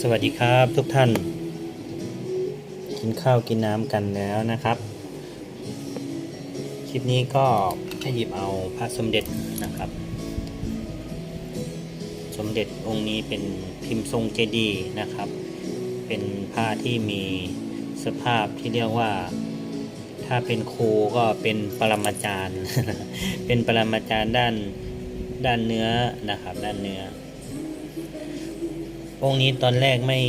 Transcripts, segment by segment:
สวัสดีครับทุกท่าน กินข้าวกินน้ำกันแล้วนะครับ คลิปนี้ก็ให้หยิบเอาพระสมเด็จนะครับ สมเด็จองค์นี้เป็นพิมพ์ทรงเจดีย์นะครับ เป็นผ้าที่มีสภาพที่เรียกว่าถ้าเป็นครูก็เป็นปรมาจารย์ เป็นปรมาจารย์ด้านด้านเนื้อนะครับ ด้านเนื้อ องค์นี้ตอนแรกไม่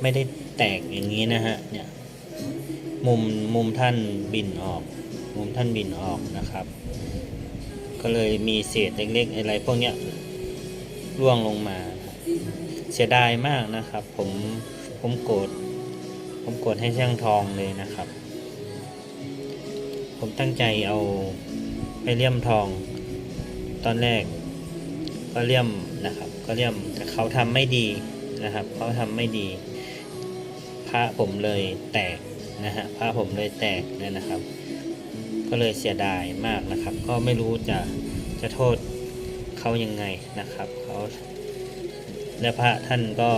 ไม่ได้แตกอย่างนี้นะฮะ เนี่ย มุมมุมท่านบินออก มุมท่านบินออกนะครับ ก็เลยมีเศษเล็กๆอะไรพวกเนี้ยร่วงลงมา เสียดายมากนะครับ ผมผมโกรธผมโกรธให้ช่างทองเลยนะครับ ผมตั้งใจเอาไปเลี่ยมทอง ตอนแรกก็เลี่ยมนะครับ ก็เลี่ยมแต่เขาทำไม่ดีนะครับเขาทำไม่ดี พระผมเลยแตกนะฮะพระผมเลยแตกเนี่ยนะครับ ก็เลยเสียดายมากนะครับ ก็ไม่รู้จะจะโทษเขายังไงนะครับเขาและพระท่านก็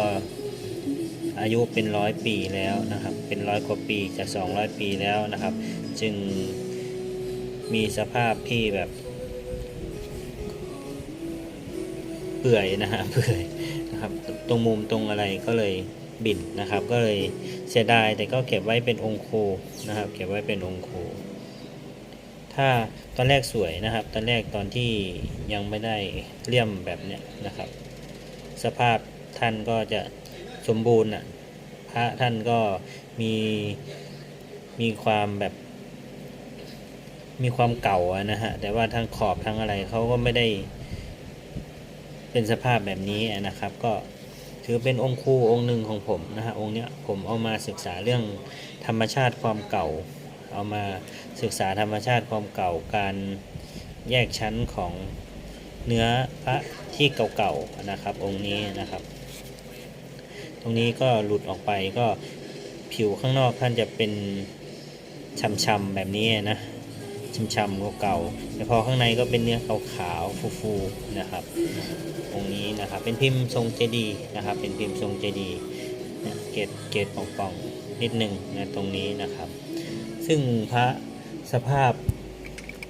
อายุเป็นร้อยปีแล้วนะครับ เป็นร้อยกว่าปีจะสองร้อยปีแล้วนะครับ จึงมีสภาพที่แบบ เปื่อยนะฮะเปื่อยนะครับตรงมุมตรงอะไรก็เลยบินนะครับ ก็เลยเสียดายแต่ก็เก็บไว้เป็นองค์ครูนะครับ เก็บไว้เป็นองค์ครูถ้าตอนแรกสวยนะครับ ตอนแรกตอนที่ยังไม่ได้เลี่ยมแบบเนี้ยนะครับ สภาพท่านก็จะสมบูรณ์อะพระท่านก็มีมีความแบบ มีความเก่าอะนะฮะแต่ว่าทางขอบทางอะไรเขาก็ไม่ได้ เป็นสภาพแบบนี้นะครับ ก็ถือเป็นองค์ครูองค์หนึ่งของผมนะฮะองค์เนี้ยผมเอามาศึกษาเรื่องธรรมชาติความเก่า เอามาศึกษาธรรมชาติความเก่าการแยกชั้นของเนื้อพระที่เก่าๆนะครับ องค์นี้นะครับ ตรงนี้ก็หลุดออกไปก็ผิวข้างนอกท่านจะเป็นช้ำๆแบบนี้นะ ช้ำๆเก่าๆแต่พอข้างในก็เป็นเนื้อขาวๆฟูๆนะครับองค์นี้นะครับเป็นพิมพ์ทรงเจดีนะครับ เป็นพิมพ์ทรงเจดีเกตเกตป่องๆนิดหนึ่งนะตรงนี้นะครับ ซึ่งพระสภาพ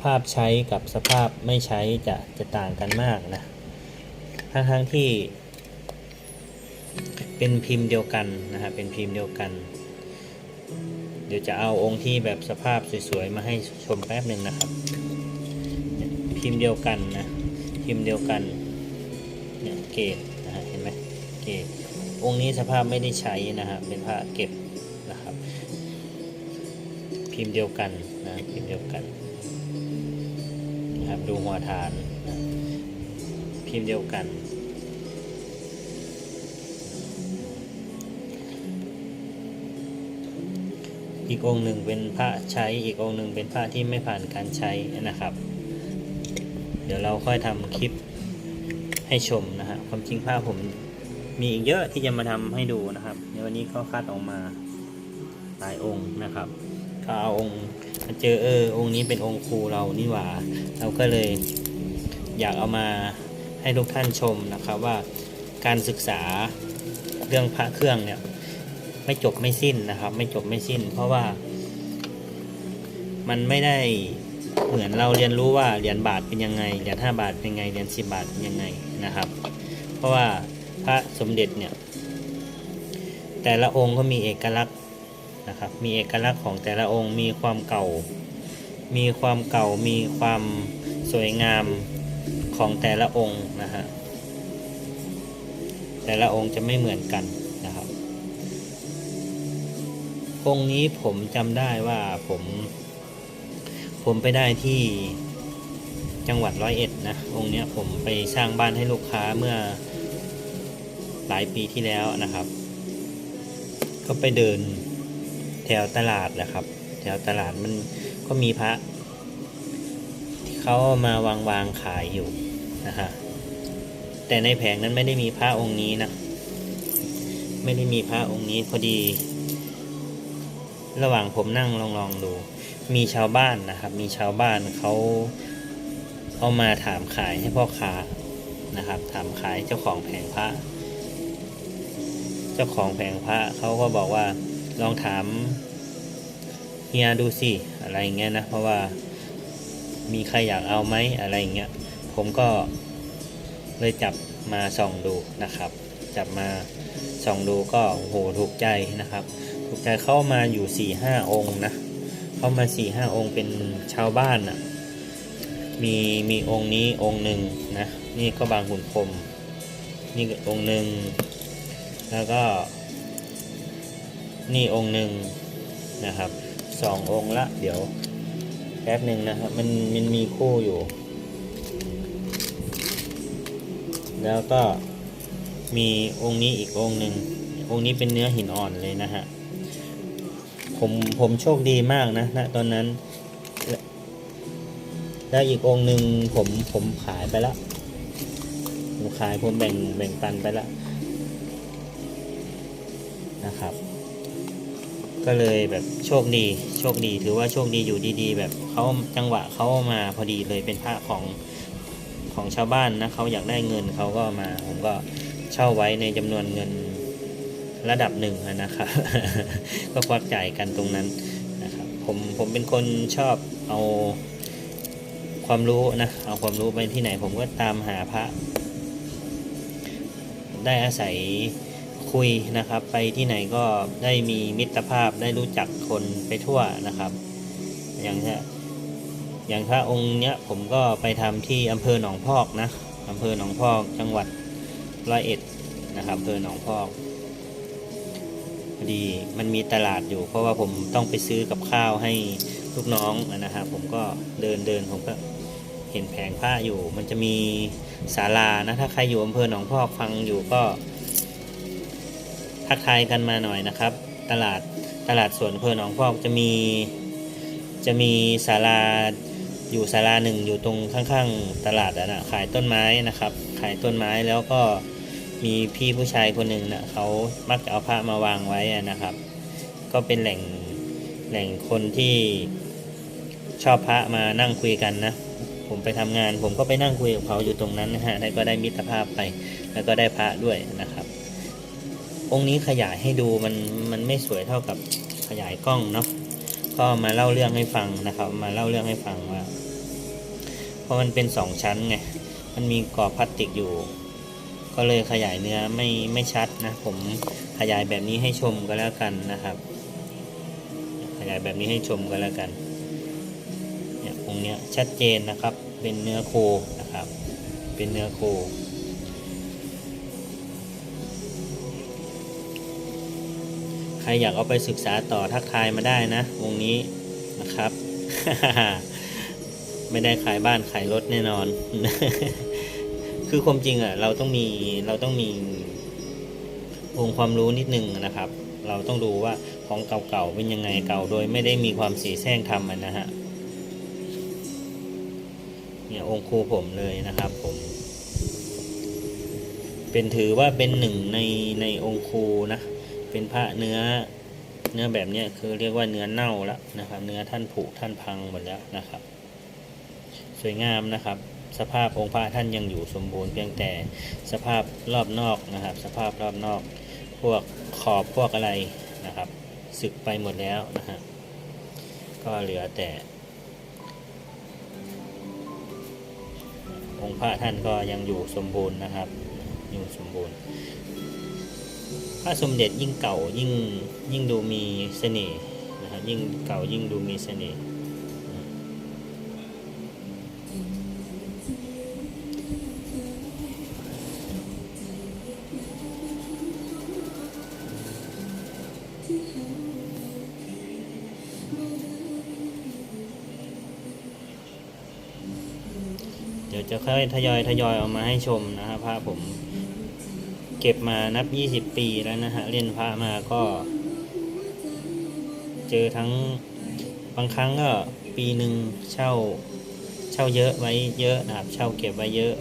ภาพใช้กับสภาพไม่ใช้จะจะต่างกันมากนะทั้งทั้งๆที่ เป็นพิมพ์เดียวกันนะครับเป็นพิมพ์เดียวกัน ดี๋ยวจะเอาองค์ที่แบบสภาพสวยๆมาให้ชมแป๊บหนึ่งนะครับ พิมพ์เดียวกันนะ พิมพ์เดียวกันเนี่ยเกตนะฮะเห็นไหมเกตองค์นี้สภาพไม่ได้ใช้นะฮะเป็นผ้าเก็บนะครับ พิมพ์เดียวกันนะพิมพ์เดียวกันนะครับดูหัวฐานนะพิมพ์เดียวกัน อีกองค์หนึ่งเป็นพระใช้อีกองค์หนึ่งเป็นพระที่ไม่ผ่านการใช้นะครับ เดี๋ยวเราค่อยทำคลิปให้ชมนะฮะความจริงภาผมมีอีกเยอะที่จะมาทำให้ดูนะครับ ในวันนี้ก็คัดออกมาหลายองค์นะครับก็เอาองค์มาเจอเออองค์นี้เป็นองค์ครูเรานี่หว่า เราก็เลยอยากเอามาให้ทุกท่านชมนะครับว่าการศึกษาเรื่องพระเครื่องเนี่ย ไม่จบไม่สิ้นนะครับ ไม่จบไม่สิ้น เพราะว่า มันไม่ได้เหมือนเราเรียนรู้ว่าเหรียญบาทเป็นยังไงเหรียญห้าบาทเป็นยังไงเหรียญสิบาทเป็นยังไงนะครับ เพราะว่าพระสมเด็จเนี่ย แต่ละองค์ก็มีเอกลักษณ์นะครับ มีเอกลักษณ์ของแต่ละองค์มีความเก่า มีความเก่ามีความสวยงามของแต่ละองค์นะฮะแต่ละองค์จะไม่เหมือนกัน องค์นี้ผมจำได้ว่าผม ผมไปได้ที่จังหวัดร้อยเอ็ดนะ องค์เนี้ยผมไปสร้างบ้านให้ลูกค้าเมื่อหลายปีที่แล้วนะครับ ก็ไปเดินแถวตลาดแหละครับ แถวตลาดมันก็มีพระ ที่เขาเอามาวางวางขายอยู่นะฮะแต่ในแผงนั้นไม่ได้มีพระองค์นี้นะ ไม่ได้มีพระองค์นี้พอดี ระหว่างผมนั่งลองลองดู มีชาวบ้านนะครับ มีชาวบ้านเขาเอามาถามขายให้พ่อค้านะครับ ถามขายเจ้าของแผงพระ เจ้าของแผงพระเขาก็บอกว่าลองถามเฮียดูสิอะไรเงี้ยนะเพราะว่ามีใครอยากเอาไหมอะไรเงี้ยผมก็เลยจับมาส่องดูนะครับ จับมาส่องดูก็โอ้โหถูกใจนะครับ ถูกใจเข้ามาอยู่สี่ห้าองค์นะ เข้ามาสี่ห้าองค์เป็นชาวบ้านอะมีมีองค์นี้องค์หนึ่งนะนี่ก็บางขุนพรมนี่องค์หนึ่งแล้วก็ นี่องค์หนึ่งนะครับสององค์ละ เดี๋ยวแป๊บหนึ่งนะครับมันมันมีคู่อยู่ แล้วก็มีองค์นี้อีกองค์หนึ่งองค์นี้เป็นเนื้อหินอ่อนเลยนะฮะ ผมผมโชคดีมากนะณตอนนั้น แล้วอีกองหนึ่งผมผมขายไปและผมขายผมแบ่งแบ่งปันไปและนะครับ ก็เลยแบบโชคดีโชคดีถือว่าโชคดีอยู่ดีๆ แบบเขาจังหวะเขามาพอดีเลยเป็นพระของของชาวบ้านนะเขาอยากได้เงินเขาก็มา ผมก็เช่าไว้ในจำนวนเงิน ระดับหนึ่งนะครับ ก็ควักจ่ายกันตรงนั้นนะครับผมผมเป็นคนชอบเอาความรู้นะเอาความรู้ไปที่ไหนผมก็ตามหาพระ ได้อาศัยคุยนะครับ ไปที่ไหนก็ได้มีมิตรภาพได้รู้จักคนไปทั่วนะครับ อย่างถ้าอย่างถ้าองค์เนี้ยผมก็ไปทำที่อำเภอหนองพอกนะอำเภอหนองพอกจังหวัดร้อยเอ็ดนะครับอำเภอหนองพอก ดีมันมีตลาดอยู่ เพราะว่าผมต้องไปซื้อกับข้าวให้ลูกน้องนะครับผมก็เดินเดินผมก็เห็นแผงผ้าอยู่ มันจะมีศาลานะ ถ้าใครอยู่อำเภอหนองพอกฟังอยู่ก็ทักทายกันมาหน่อยนะครับ ตลาดตลาดสวนอำเภอหนองพอกจะมีจะมีศาลาอยู่ศาลาหนึ่งอยู่ตรงข้างๆตลาดนะขายต้นไม้นะครับ ขายต้นไม้แล้วก็ มีพี่ผู้ชายคนหนึ่งนะเขามักจะเอาผ้ามาวางไว้นะครับ ก็เป็นแหล่งแหล่งคนที่ชอบพระมานั่งคุยกันนะ ผมไปทำงาน ผมก็ไปนั่งคุยกับเขาอยู่ตรงนั้นนะฮะแล้วก็ได้มิตรภาพไป แล้วก็ได้พระด้วยนะครับ องค์นี้ขยายให้ดูมันมันไม่สวยเท่ากับขยายกล้องเนาะก็มาเล่าเรื่องให้ฟังนะครับ มาเล่าเรื่องให้ฟังว่า เพราะมันเป็นสองชั้นไงมันมีกรอบพลาสติกอยู่ ก็เลยขยายเนื้อไม่ไม่ชัดนะ ผมขยายแบบนี้ให้ชมก็แล้วกันนะครับ ขยายแบบนี้ให้ชมก็แล้วกันเนี่ยองเนี้ยชัดเจนนะครับ เป็นเนื้อโคนะครับ เป็นเนื้อโคใครอยากเอาไปศึกษาต่อทักทายมาได้นะวงนี้นะครับ ไม่ได้ขายบ้านขายรถแน่นอน คือความจริงอะเราต้องมีเราต้องมีองค์ความรู้นิดนึงนะครับ เราต้องดูว่าของเก่าๆเป็นยังไงเก่าโดยไม่ได้มีความสีแซงทำมันนะฮะเนี่ยองค์ครูผมเลยนะครับผม เป็นถือว่าเป็นหนึ่งในในองค์ครูนะ เป็นพระเนื้อเนื้อแบบเนี้ยคือเรียกว่าเนื้อเน่าแล้วนะครับ เนื้อท่านผุท่านพังหมดแล้วนะครับ สวยงามนะครับ สภาพองค์พระท่านยังอยู่สมบูรณ์เพียงแต่สภาพรอบนอกนะครับ สภาพรอบนอก พวกขอบพวกอะไรนะครับสึกไปหมดแล้วนะฮะก็เหลือแต่ องค์พระท่านก็ยังอยู่สมบูรณ์นะครับ อยู่สมบูรณ์พระสมเด็จยิ่งเก่ายิ่งยิ่งดูมีเสน่ห์นะครับยิ่งเก่ายิ่งดูมีเสน่ห์ ยวจะค่อยทยอยทยอยเอามาให้ชมนะครับพระผมเก็บมานับ20ปีแล้วนะฮะเล่นพระมาก็ เจอทั้งบางครั้งก็ปีหนึ่งเช่าเช่าเยอะไว้เยอะนะครับ เช่าเก็บไว้เยอะ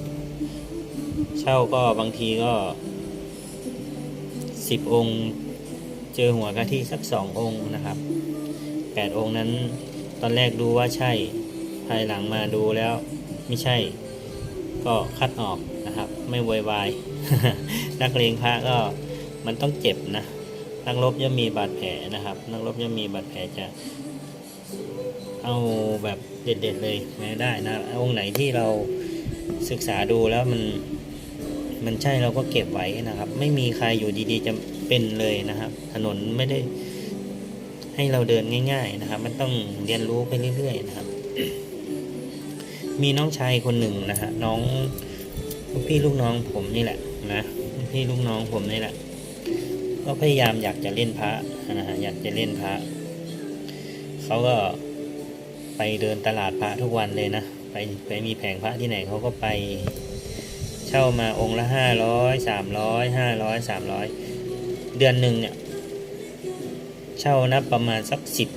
เช่าก็บางทีก็สิบองค์เจอหัวกะทิสักสององค์นะครับแปดองค์นั้นตอนแรกดูว่าใช่ ภายหลังมาดูแล้วไม่ใช่ ก็คัดออกนะครับ ไม่โวยวายนักเลงพระก็มันต้องเจ็บนะนักรบย่อมมีบาดแผลนะครับ นักรบย่อมมีบาดแผลจะเอาแบบเด็ดๆเลยไม่ได้นะองค์ไหนที่เราศึกษาดูแล้วมันมันใช่เราก็เก็บไว้นะครับ ไม่มีใครอยู่ดีๆจะเป็นเลยนะครับ ถนนไม่ได้ให้เราเดินง่าย ๆนะครับ มันต้องเรียนรู้ไปเรื่อยๆนะครับ มีน้องชายคนหนึ่งนะฮะน้องลูกพี่ลูกน้องผมนี่แหละนะลูกพี่ลูกน้องผมนี่แหละ ก็พยายามอยากจะเล่นพระนะฮะอยากจะเล่นพระเขาก็ไปเดินตลาดพระทุกวันเลยนะไปไปมีแผงพระที่ไหนเขาก็ไปเช่ามาองค์ละห้าร้อยสามร้อยห้าร้อยสามร้อยเดือนหนึ่งเนี่ยเช่านับประมาณสักสิบ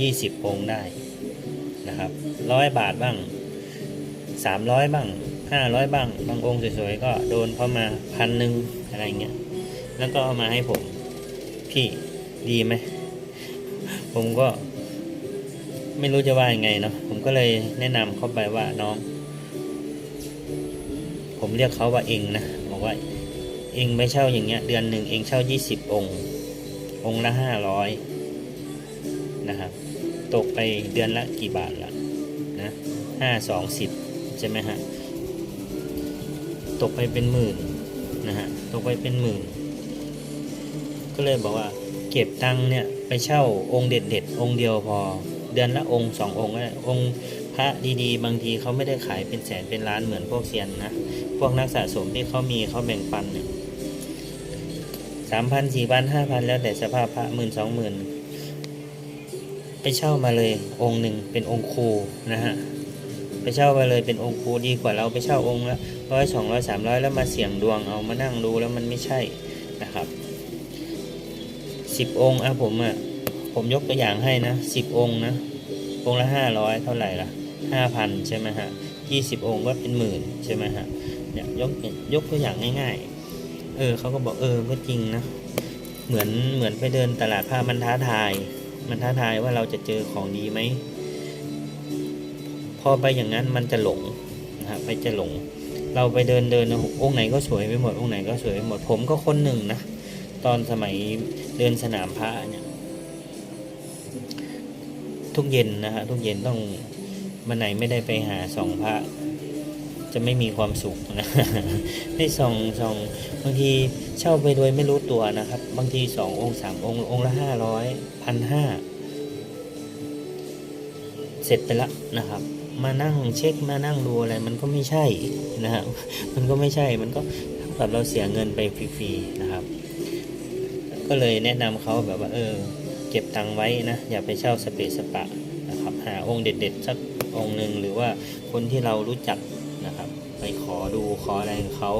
ยี่สิบองค์ได้นะครับร้อยบาทบ้าง สามร้อยบ้างห้าร้อยบ้าง บางองค์สวยๆก็โดนเข้ามาพันหนึ่งอะไรเงี้ย แล้วก็เอามาให้ผม พี่ดีไหม ผมก็ ไม่รู้จะว่ายังไงเนาะ ผมก็เลยแนะนำเขาไปว่าน้อง ผมเรียกเขาว่าเองนะ บอกว่าเองไม่เช่าอย่างเงี้ย เดือนหนึ่งเองเช่ายี่สิบองค์ องค์ละห้าร้อยนะครับ ตกไปเดือนละกี่บาทละนะห้าสองสิบ ใช่ไหมฮะ ตกไปเป็นหมื่นนะฮะ ตกไปเป็นหมื่น ก็เลยบอกว่า เก็บตังค์เนี่ยไปเช่าองค์เด็ดๆองค์เดียวพอ เดือนละองค์สององค์ก็ได้องค์พระดีๆ บางทีเขาไม่ได้ขายเป็นแสนเป็นล้านเหมือนพวกเซียนนะ พวกนักสะสมที่เขามีเขาแบ่งปันเนี่ยสามพันสี่พันห้าพันแล้วแต่สภาพพระหมื่นสองหมื่นไปเช่ามาเลยองค์หนึ่งเป็นองค์ครูนะฮะ ไปเช่ามาเลยเป็นองค์ครูดีกว่าเราไปเช่าองค์ละร้อยสองร้อยสามร้อยแล้วมาเสี่ยงดวงเอามานั่งดูแล้วมันไม่ใช่นะครับสิบองค์อะผมอะผมยกตัวอย่างให้นะสิบองค์นะองค์ละห้าร้อยเท่าไหร่ล่ะห้าพันใช่ไหมฮะยี่สิบองค์ก็เป็นหมื่นใช่ไหมฮะเนี่ยยกยกตัวอย่างง่าย ๆ เออเขาก็บอกเออก็จริงนะเหมือนเหมือนไปเดินตลาดผ้ามันท้าทาย มันท้าทายว่าเราจะเจอของดีไหม พอไปอย่างนั้นมันจะหลงนะครับไปจะหลง เราไปเดินเดินนะองค์ไหนก็สวยไปหมดองค์ไหนก็สวยไปหมดผมก็คนหนึ่งนะตอนสมัยเดินสนามพระเนี่ยทุกเย็นนะฮะทุกเย็นต้องวันไหนไม่ได้ไปหาส่องพระ จะไม่มีความสุขนะให้ส่องส่องบางทีเช่าไปโดยไม่รู้ตัวนะครับ บางทีสององค์สามองค์องค์ละห้าร้อยพันห้าเสร็จไปละนะครับ มานั่งเช็คมานั่งดูอะไร มันก็ไม่ใช่นะฮะมันก็ไม่ใช่มันก็เท่ากับเราเสียเงินไปฟรีๆนะครับ ก็เลยแนะนำเขาแบบว่าเออเก็บตังค์ไว้นะ อย่าไปเช่าสเปซสปะนะครับหาองค์เด็ดๆสักองค์หนึ่งหรือว่าคนที่เรารู้จักนะครับ ไปขอดูขออะไรเขา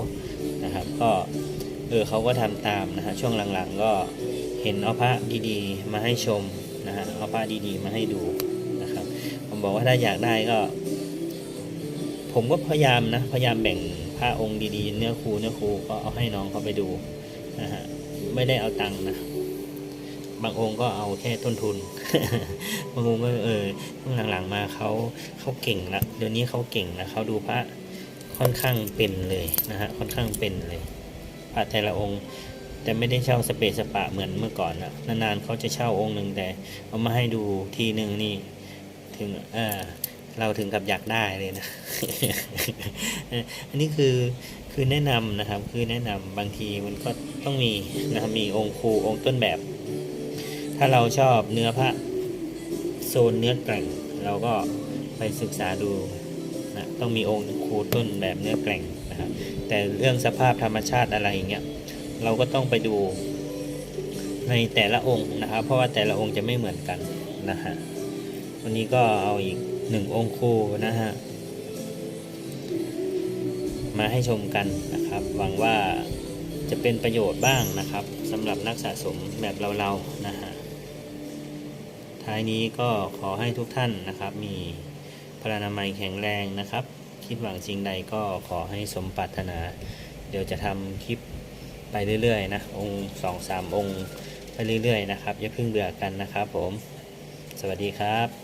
นะครับ ก็เออเขาก็ทำตามนะฮะช่วงหลังๆก็เห็นเอาพระดีๆ มาให้ชมนะฮะเอาพระดีๆ มาให้ดู บอกว่าถ้าอยากได้ก็ ผมก็พยายามนะ พยายามแบ่งพระองค์ดีๆ เนื้อคูเนื้อคูก็เอาให้น้องเขาไปดูนะฮะไม่ได้เอาตังค์นะบางองค์ก็เอาแค่ต้นทุน บางองค์ก็เออช่วงหลังๆมาเขาเขาเก่งละเดี๋ยวนี้เขาเก่งนะเขาดูพระค่อนข้างเป็นเลยนะฮะค่อนข้างเป็นเลย พระแต่ละองค์ แต่ไม่ได้เช่าสเปซสปะเหมือนเมื่อก่อนนะนานๆเขาจะเช่าองค์หนึ่งแต่เอามาให้ดูทีหนึ่งนี่ ถึงเออเราถึงกับอยากได้เลยนะ อันนี้คือคือแนะนำนะครับ คือแนะนำบางทีมันก็ต้องมีนะครับ มีองค์ครูองค์ต้นแบบ ถ้าเราชอบเนื้อพระโซนเนื้อแกร่ง เราก็ไปศึกษาดูนะต้องมีองค์ครูต้นแบบเนื้อแกร่งนะครับ แต่เรื่องสภาพธรรมชาติอะไรอย่างเงี้ย เราก็ต้องไปดูในแต่ละองค์นะครับ เพราะว่าแต่ละองค์จะไม่เหมือนกันนะฮะ วันนี้ก็เอาอีกหนึ่งองค์ครูนะฮะ มาให้ชมกันนะครับ หวังว่าจะเป็นประโยชน์บ้างนะครับสำหรับนักสะสมแบบเราๆนะฮะ ท้ายนี้ก็ขอให้ทุกท่านนะครับ มีพลานามัยแข็งแรงนะครับ คิดหวังสิ่งใดก็ขอให้สมปรารถนา เดี๋ยวจะทำคลิปไปเรื่อยๆนะ องค์สองสามองค์ไปเรื่อยๆนะครับ อย่าเพิ่งเบื่อกันนะครับผม สวัสดีครับ